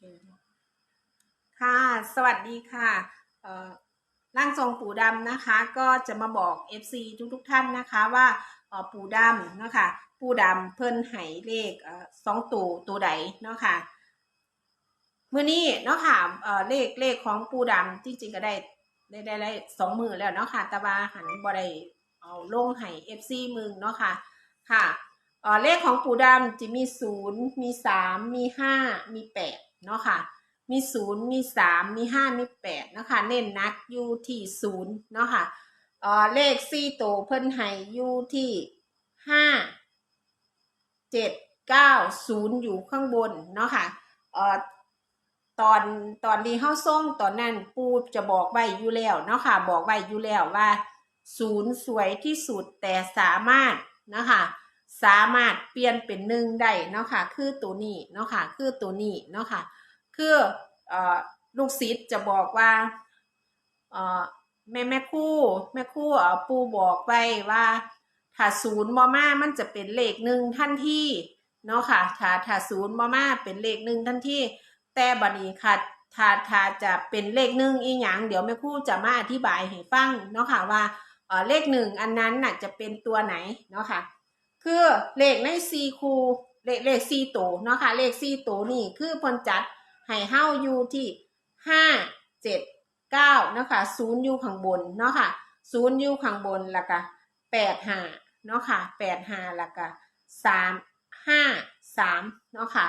เคค่ะ สวัสดีค่ะเอ่อร่างทรงปู่ดำนะคะ ก็จะมาบอก FC ทุกทุกท่านนะคะว่าเอ่อปู่ดำเนาะคะปู่ดำเพิ่นไห้เลขสองตัวตัวใดเนาะค่ะมื้อนี้เนาะค่ะเอ่อเลขเลขของปู่ดำจริงๆก็ได้ได้ได้ได้สองมือแล้วเนาะค่ะต่ว่าหันบ่ได้เอาลงให้ FC มึงเนาะค่ะค่ะเอ่อเลขของปู่ดำจะมีศูนย์มีสามมีห้ามีแปด เนาะค่ะ มีศูนย์มีสามมีห้ามีแปดเนาะค่ะ เน้นนักอยู่ที่ศูนย์เนาะค่ะเออเลขสี่ตัวเพิ่นให้อยู่ที่ห้าเจ็ดเก้าศูนย์อยู่ข้างบนเนาะค่ะเออตอนตอนที่เข้าส่งตอนนั้นปูจะบอกไว้อยู่แล้วเนาะค่ะ บอกไว้อยู่แล้วว่าศูนย์สวยที่สุดแต่สามารถเนาะค่ะ สามารถเปลี่ยนเป็นหนึ่งได้เนาะค่ะคือตัวนี้เนาะค่ะคือตัวนี้เนาะค่ะคือเอ่อลูกศิษย์จะบอกว่าเอ่อแม่แม่คู่แม่คู่เอ่อปูบอกไว้ว่าถ้าศูนย์มอมามันจะเป็นเลขหนึ่งทันที่เนาะค่ะถ้าถ้าศูนย์มอมาเป็นเลขหนึ่งทันที่แต่บัดนี้ค่ะถ้าถ้าจะเป็นเลขหนึ่งอีหยังเดี๋ยวแม่คู่จะมาอธิบายให้ฟังเนาะค่ะว่าเอ่อเลขหนึ่งอันนั้นน่ะจะเป็นตัวไหนเนาะค่ะ คือเลขในซีคูเลขเลขซีโตวเนาะค่ะเลขซีโตวนี่คือพนจัดให้เฮาอยู่ที่ห้าเจ็ดเก้าเนาะค่ะศูนย์อยู่ข้างบนเนาะค่ะศูนย์อยู่ข้างบนแล้วก็แปดห้าเนาะค่ะแปดห้าแล้วก็สามห้าสามเนาะค่ะ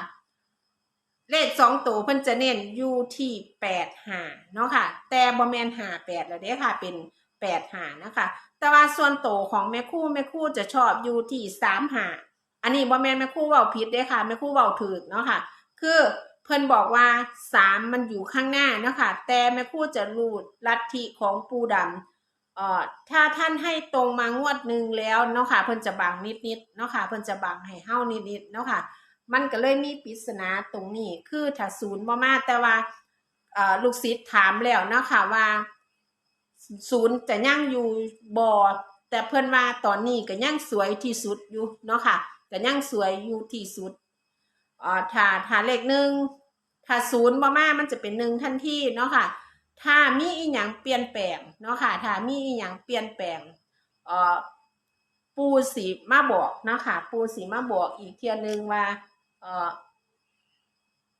เลขสองตัวเพิ่นจะเน้นอยู่ที่แปดห้าเนาะค่ะ แต่บอแมนหาแปดแล้วเด้ค่ะเป็นแปดหานะคะ แต่ว่าส่วนโตวของแม่คู่แม่คู่จะชอบอยู่ที่สามหาอันนี้บอแมนแม่คู่เว้าผิดเด้ค่ะแม่คู่เว้าถูกเนาะค่ะ คือเพิ่นบอกว่าสามมันอยู่ข้างหน้าเนาะค่ะ แต่แม่คู่จะรูดลัทธิของปูดำเอ่อถ้าท่านให้ตรงมางวดหนึ่งแล้วเนาะค่ะเพิ่นจะบังนิดๆเนาะค่ะเพิ่นจะบังให้เฮานิดๆเนาะค่ะ มันก็เลยมีปริศนาตรงนี้คือถ้าศูนย์บ่มาแต่ว่าลูกศิษย์ถามแล้วเนาะค่ะว่า ศูนย์จะยั่งอยู่บ่อแต่เพิ่นว่าตอนนี้ก็ยังสวยที่สุดอยู่เนาะค่ะก็ยังสวยอยู่ที่สุดอ่อถ้าถ้าเลขหนึ่งถ้าศูนย์บ่มามันจะเป็นหนึ่งทันทีเนาะค่ะ ถ้ามีอีหยังเปลี่ยนแปลงเนาะค่ะ ถ้ามีอีหยังเปลี่ยนแปลงเอ่อปูสีมาบอกเนาะค่ะ ปูสีมาบอกอีกเทียหนึงว่าเอ่อ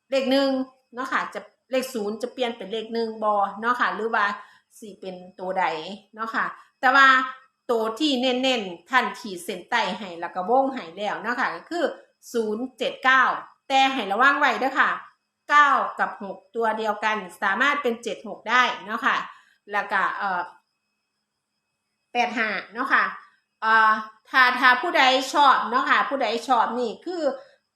เลขหนึ่งเนาะค่ะจะเลขศูนย์จะเปลี่ยนเป็นเลขหนึ่งบอเนาะค่ะ หรือว่า สิเป็นตัวใดเนาะค่ะ แต่ว่าตัวที่เน้นๆท่านขีดเส้นใต้ให้แล้วก็วงให้แล้วเนาะค่ะก็คือ 079 แต่ให้ระวังไว้เด้อค่ะ 9 กับ 6 ตัวเดียวกันสามารถเป็น 76 ได้เนาะค่ะ แล้วก็เอ่อ85เนาะค่ะเอ่อถ้าถ้าผู้ใดชอบเนาะค่ะ ผู้ใดชอบนี่คือ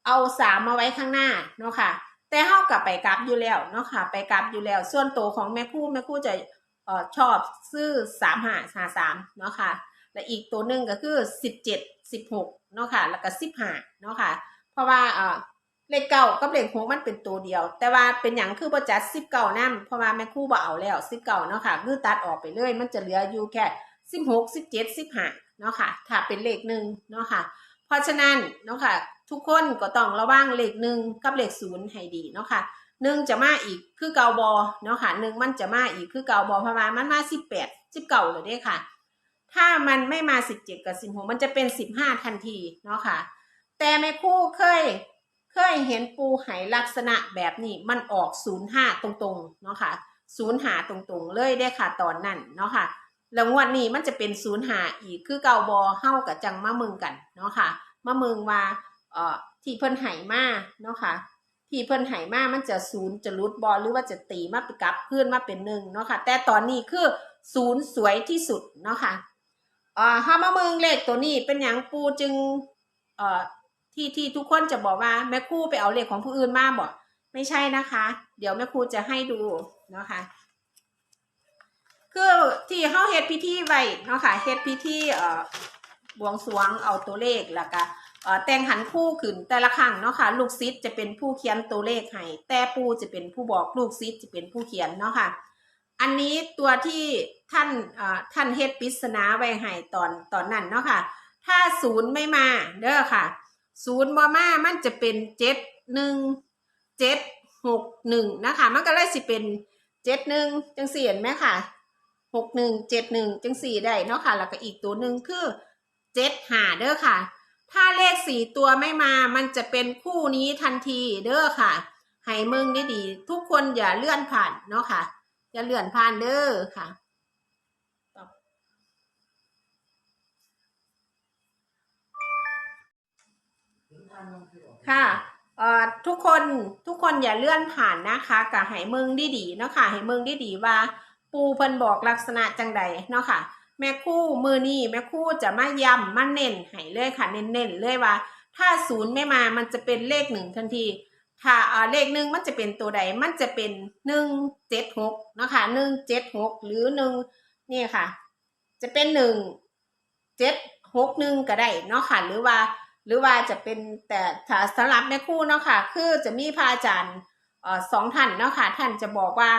เอาสามมาไว้ข้างหน้าเนาะค่ะ แต่เฮากับไปกลับอยู่แล้วเนาะค่ะ ไปกลับอยู่แล้ว ส่วนตัวของแม่คู่แม่คู่จะ ออชอบซื้อสามหาหาสามเนาะค่ะ และอีกตัวหนึ่งก็คือสิบเจ็ดสิบหกเนาะค่ะ แล้วก็สิบห้าเนาะค่ะ เพราะว่าเออเลขเก้ากับเลขหกมันเป็นตัวเดียว แต่ว่าเป็นอย่างคือประจัดสิบเก้านั่นเพราะว่าแม่คู่บ่เอาแล้วสิบเก้าเนาะค่ะคือตัดออกไปเลย มันจะเหลืออยู่แค่สิบหกสิบเจ็ดสิบห้าเนาะค่ะ ถ้าเป็นเลขหนึ่งเนาะค่ะ เพราะฉะนั้นเนาะค่ะ ทุกคนก็ต้องระวังเลขหนึ่งกับเลขศูนย์ให้ดีเนาะค่ะ หนึ่งจะมาอีกคือเกาบอเนาะค่ะหนึ่งมันจะมาอีกคือเกาบอพราะว่ามันมาสิบแปดสิบเก้าเลยเด้ค่ะ ถ้ามันไม่มาสิบเจ็ดกับสิบหกมันจะเป็นสิบห้าทันทีเนาะค่ะ แต่แม่คู่เคยเคยเห็นปูไหลักษณะแบบนี้มันออกศูนย์ห้าตรงๆเนาะค่ะศูนย์หาตรงๆ เลยได้ค่ะตอนนั้นเนาะค่ะแล้วงวดนี้มันจะเป็นศูนย์หาอีกคือเกาบอเฮ้ากับจังมามึงกันเนาะค่ะมามึงว่าเอ่อที่เพิ่นไหมาเนาะค่ะ ที่เพิ่นไหมามันจะศูนย์จะรุดบอลหรือว่าจะตีมาปกลับเพื่อนมาเป็นหนึ่งเนาะค่ะ แต่ตอนนี้คือศูนย์สวยที่สุดเนาะค่ะอ่าฮามาเมืองเลขตัวนี้เป็นอย่างปูจึงเอ่อที่ที่ทุกคนจะบอกว่าแม่ครู่ไปเอาเลขของผู้อื่นมาบอกไม่ใช่นะคะ เดี๋ยวแม่ครูจะให้ดูเนาะค่ะคือที่เขาเฮ็ดพิธีไว้เนาะค่ะเฮ็ดพิธีเอ่อบวงสรวงเอาตัวเลขแล้วก็เอ่อ แต่งหันคู่ขึ้นแต่ละครั้งเนาะค่ะ ลูกศิษย์จะเป็นผู้เขียนตัวเลขให้แต่ปูจะเป็นผู้บอกลูกศิษย์จะเป็นผู้เขียนเนาะค่ะ อันนี้ตัวที่ท่านท่านเฮ็ดปิศนาไว้ให้ตอนตอนนั้นเนาะค่ะ ถ้าศูนย์ไม่มาเด้อค่ะศูนย์บ่มามันจะเป็นเจ็ดหนึ่งเจ็ดหหกหนึ่งนะคะ มันก็เลยสิเป็นเจ็ดหนึ่งจังสี่เห็นไหมค่ะหกหนึ่งเจ็ดหนึ่งจังสี่ได้เนาะค่ะ แล้วก็อีกตัวหนึ่งคือเจ็ดหาเด้อค่ะ ถ้าเลขสี่ตัวไม่มา มันจะเป็นคู่นี้ทันทีเด้อค่ะ ให้มึงได้ดี ทุกคนอย่าเลื่อนผ่านเนาะค่ะ อย่าเลื่อนผ่านเด้อค่ะค่ะทุกคนทุกคนอย่าเลื่อนผ่านนะคะกับให้เมืองดีดีๆเนาะค่ะให้เมืองดีดีๆว่า ปูเพิ่นบอกลักษณะจังใดเนาะค่ะ แม่คู่มือนี้แม่คู่จะมาย้ำมาเน้นให้เลยค่ะเน้นๆเลยว่า ถ้าศูนย์ไม่มามันจะเป็นเลขหนึ่งทันที ถ้าเอ่อเลขหนึ่งมันจะเป็นตัวใดมันจะเป็นหนึ่งเจ็ดหกนะคะหนึ่งเจ็ดหกหรือหนึ่งนี่ค่ะ จะเป็นหนึ่งเจ็ดหกหนึ่งก็ได้เนาะค่ะหรือว่า หรือว่าจะเป็นแต่ถ้าสำหรับแม่คู่เนาะค่ะ คือจะมีพระอาจารย์สองท่านเนาะค่ะท่านจะบอกว่า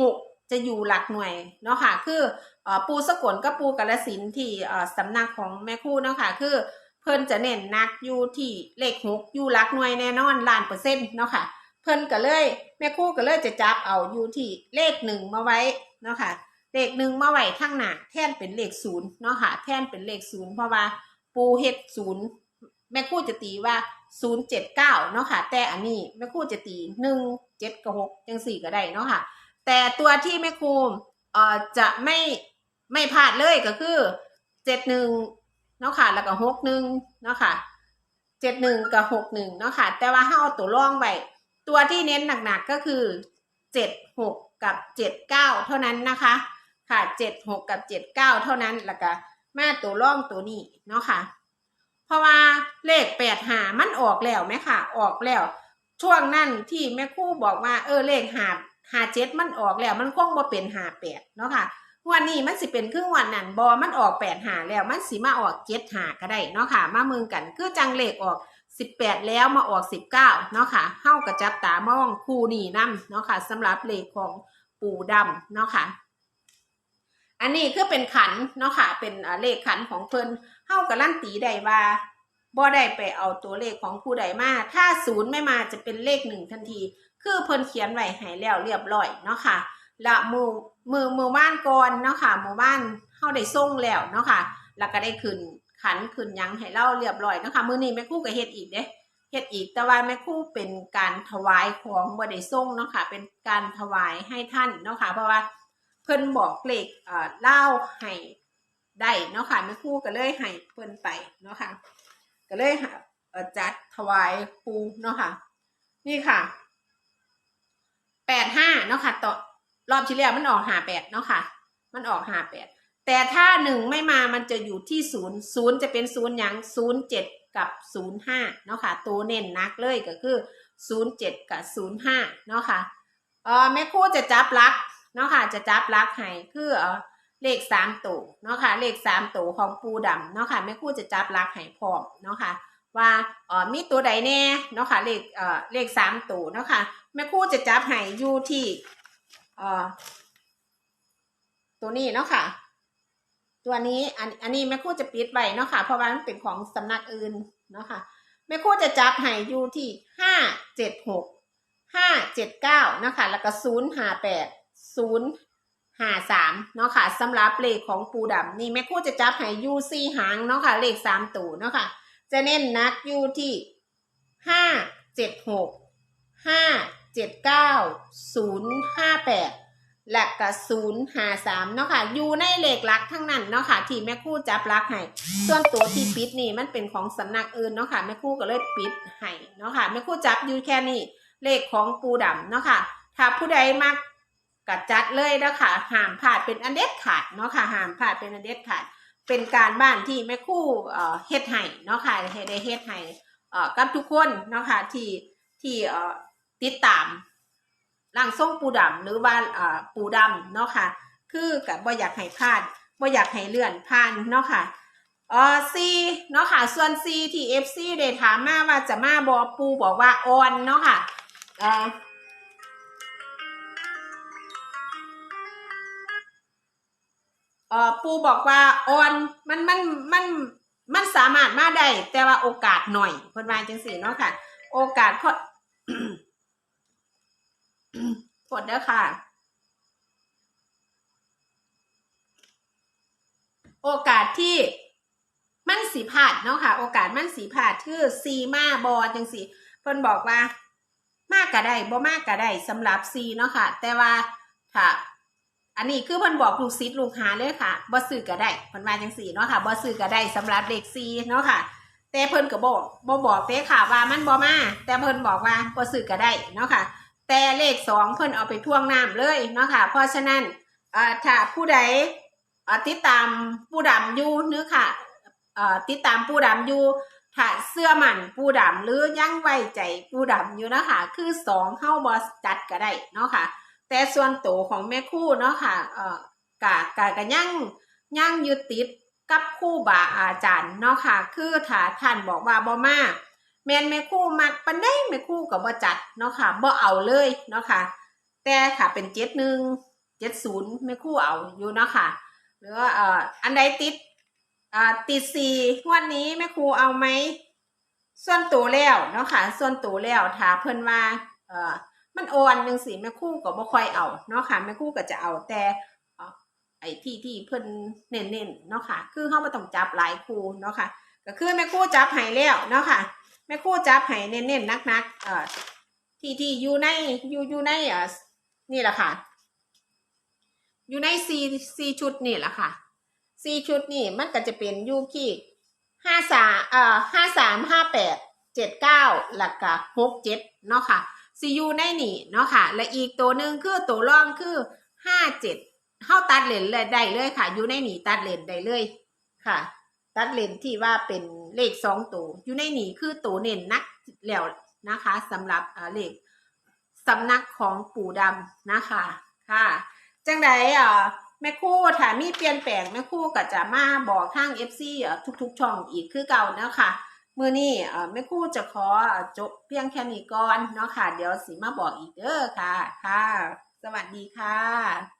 หก จะอยู่หลักหน่วยเนาะค่ะคืออปูสกลกับปูกาลสินที่สำนักของแม่คู่เนาะค่ะคือเพิ่นจะเน้นนักอยู่ที่เลขหกอยู่หลักหน่วยแน่นอนล้านเปอร์เซ็นต์เนาะค่ะเพิ่นก็เลยแม่คู่ก็เลยจะจับเอาอยู่ที่เลขหนึ่งมาไว้เนาะค่ะเลขหนึ่งมาไว้ข้างหน้าแท่นเป็นเลขศูนย์เนาะค่ะแท่นเป็นเลขศูนย์เพราะว่าปูเฮ็ดศูนย์แม่คู่จะตีว่า079เนาะค่ะแต่อันนี้แม่คู่จะตี1 7กับ6จังสี่ก็ได้เนาะค่ะ แต่ตัวที่แม่ครูเอ่อจะไม่ไม่พลาดเลยก็คือ71เนาะค่ะแล้วก็61เนาะค่ะ71กับ61เนาะค่ะ แต่ว่าถ้าเอาตัวร่องไว้ตัวที่เน้นหนักๆก็คือ76กับ79เก้าเท่านั้นนะคะ ค่ะ76กับ79เก้าเท่านั้นแล้วก็มาตัวร่องตัวนี้เนาะค่ะเพราะว่าเลขแปดหามันออกแล้วไหมค่ะ ออกแล้ว ช่วงนั้นที่แม่คู่บอกว่าเออเลขหา หาเจ็ดมันออกแล้วมันคงบ่เป็นหาแปดเนาะค่ะวันนี้มันสิเป็นครึ่งวันนั้นบอมันออกแปดหาแล้วมันสิมาออกเจ็ดหาก็ได้เนาะค่ะ มาเมืองกันคือจังเลขออกสิบแปดแล้วมาออกสิบเก้าเนาะค่ะเฮากระจับตามองคู่นี่นํเนาะค่ะสำหรับเลขของปู่ดำเนาะค่ะอันนี้คือเป็นขันเนาะค่ะเป็นเลขขันของเพิ่นเฮาการันตีไดว่าบ่ได้ไปเอาตัวเลขของผู้ใดมา ถ้าศูนย์ไม่มาจะเป็นเลขหนึ่งทันที คือเพิ่นเขียนไว้ให้แล้วเรียบร้อยเนาะค่ะและมือมือมือบ้านก่อนเนาะค่ะมือบ้านเฮาได้ส่งแล้วเนาะค่ะแล้วก็ได้ขึ้นขันขึ้นยังให้เราเรียบร้อยเนาะค่ะมือนี้แม่คู่ก็เฮ็ดอีกเด้เฮ็ดอีกแต่ว่าแม่คู่เป็นการถวายของบ่ได้ส่งเนาะค่ะเป็นการถวายให้ท่านเนาะค่ะเพราะว่าเพิ่นบอกเลขเอ่อเล่าให้ได้เนาะค่ะแม่คู่ก็เลยให้เพิ่นไปเนาะค่ะก็เลยเอ่อจัดถวายปูเนาะค่ะ นี่ค่ะ แปดห้าเนาะค่ะต่อรอบที่แล้วมันออกหาแปดเนาะค่ะ มันออกหาแปดแต่ถ้าหนึ่งไม่มามันจะอยู่ที่ศูนย์ศูนย์จะเป็นศูนย์ยังศูนย์เจ็ดกับศูนย์ห้าเนาะค่ะ ตัวเน้นนักเลยก็คือศูนย์เจ็ดกับศูนย์ห้าเนาะค่ะเออแม่คู่จะจับลักเนาะค่ะจะจับลักให้คือเออเลขสามตัวเนาะค่ะเลขสามตัวของปูดำเนาะค่ะแม่คู่จะจับลักให้พร้อมเนาะค่ะ ว่าเอ่อมีตัวใดแน่เนาะค่ะเลขเอ่อเลขสามตัวเนาะค่ะแม่ครู่จะจับให้อยู่ที่เอ่อตัวนี้เนาะค่ะ ตัวนี้อันอันนี้แม่ครู่จะปิดไว้เนาะค่ะ เพราะว่ามันเป็นของสำนักอื่นเนาะค่ะแม่ครู่จะจับให้อยู่ที่ห้าเจ็ดหกห้าเจ็ดเก้านะคะแล้วก็ศูนย์ห้าแปดศูนย์ห้าสามเนาะค่ะสำหรับเลขของปูดำนี่แม่ครู่จะจับให้ยูซีหางเนาะค่ะเลขสามตัวเนาะค่ะ จะเน้นนักอยู่ที่ห้าเจ็ดหกห้าเจ็ดเก้าศูนย์ห้าแปดและก็ศูนย์ห้าสามเนาะค่ะ อยู่ในเลขหลักทั้งนั้นเนาะค่ะ ที่แม่คู่จับลักให้ ส่วนตัวที่ปิดนี่มันเป็นของสำนักอื่นเนาะค่ะแม่คู่ก็เลยปิดให้เนาะค่ะแม่คู่จับอยู่แค่นี้เลขของปูดำเนาะค่ะ ถ้าผู้ใดมักกัดจัดเลยเนาะค่ะห้ามพลาดเป็นอันเด็ดขาดเนาะค่ะห้ามพลาดเป็นอันเด็ดขาด เป็นการบ้านที่แม่คู่เอ่อเฮ็ดให้เนาะค่ะให้ได้เฮ็ดให้เอ่อกับทุกคนเนาะค่ะที่ที่เอ่อติดตามร่างทรงปูดำหรือว่าเอ่อปูดำเนาะค่ะ คือกับบ่อยากให้พลาดบ่อยากให้เลื่อนผ่านเนาะค่ะเออซีเนาะค่ะ ส่วนซีที่เอฟซีได้ถามมาว่าจะมาบอปูบอกว่าออนเนาะค่ะเออ เออปูบอกว่าออนมันมันมันมันสามารถมาได้แต่ว่าโอกาสหน่อยเพิ่นว่าจังซี่เนาะค่ะ โอกาสค่อนกดเด้อค่ะ โอกาสที่มันสีพลาดเนาะค่ะ โอกาสมันสีพลาดคือซีมาบอจังสีเพิ่นบอกว่ามากก็ได้บ่มากก็ได้สำหรับซีเนาะค่ะ แต่ว่าค่ะ อันนี้คือเพิ่นบอกลูกศิษย์ลูกหาเลยค่ะบ่ซื้อก็ได้เพิ่นว่าจังซี่เนาะค่ะบ่ซื้อก็ได้สำหรับเด็กซีเนาะค่ะ แต่เพิ่นก็บอกบ่บอกเด้ค่ะว่ามันบ่มาแต่เพิ่นบอกว่าบ่ซื้อก็ได้เนาะค่ะ แต่เลขสองเพิ่นเอาไปท่วงน้ำเลยเนาะค่ะ เพราะฉะนั้นเอ่อถ้าผู้ใดเอ่อติดตามผู้ดำอยู่เนื้อค่ะเอ่อติดตามผู้ดำอยู่ถ้าเสื้อมันผู้ดำหรือยังไว้ใจผู้ดำอยู่เนาะค่ะคือสองเข้าบอสจัดก็ได้เนาะค่ะ แต่ส่วนตัวของแม่คู่เนาะค่ะเอ่อกะกะกะยังยังยึดติดกับคู่บาอาจารย์เนาะค่ะ คือถ้าท่านบอกว่าบ่มาแม่นแม่คู่มักปันได้แม่คู่ก็บ่จัดเนาะค่ะบ่เอาเลยเนาะค่ะ แต่ค่ะเป็นเจ็ดหนึ่งเจ็ดศูนย์แม่คู่เอาอยู่เนาะค่ะ หรือเอ่ออันใดติดอ่าติดสี่วันนี้แม่ครูเอาไหมส่วนตัวแล้วเนาะค่ะ ส่วนตัวแล้วถ้าเพิ่นว่าเอ่อ มันอ่อนจังสิแม่คู่ก็บ่ค่อยเอาเนาะค่ะแม่คู่ก็จะเอาแต่ไอ้ที่ที่เพิ่นเน้นๆเนาะค่ะ คือเฮาบ่ต้องจับหลายคู่เนาะค่ะ ก็คือแม่คู่จับให้แล้วเนาะค่ะแม่คู่จับให้เน้นๆนักๆเอ่อที่ที่อยู่ในอยู่อยู่ในเอ่อนี่แหละค่ะ อยู่ในซีซีชุดนี่แหละค่ะซีชุดนี่มันก็จะเป็นยูที่ห้าสามเอ่อห้าสามห้าแปดเจ็ดเก้าหลักกะหกเจ็ดเนาะค่ะ ซียูในนี่เนาะค่ะ และอีกตัวหนึ่งคือตัวร่องคือห้าเจ็ดเข้าตัดเลนเลยได้เลยค่ะ อยู่ในนี่ตัดเลนได้เลยค่ะ ตัดเลนที่ว่าเป็นเลขสองตัวอยู่ในนี่คือตัวเน้นนักแล้วนะคะสำหรับเลขสำนักของปู่ดำนะคะค่ะ จังไดอะแม่คู่ถ้ามีเปลี่ยนแปลงแม่คู่ก็จะมาบอกทาง FC อะทุกๆ ช่องอีกคือเก่านะค่ะ มื่อนี้อ่แม่ครู่จะขอจบเพียงแค่นี้ก่อนเนาะค่ะ เดี๋ยวสีมาบอกอีกเด้อค่ะ ค่ะ สวัสดีค่ะ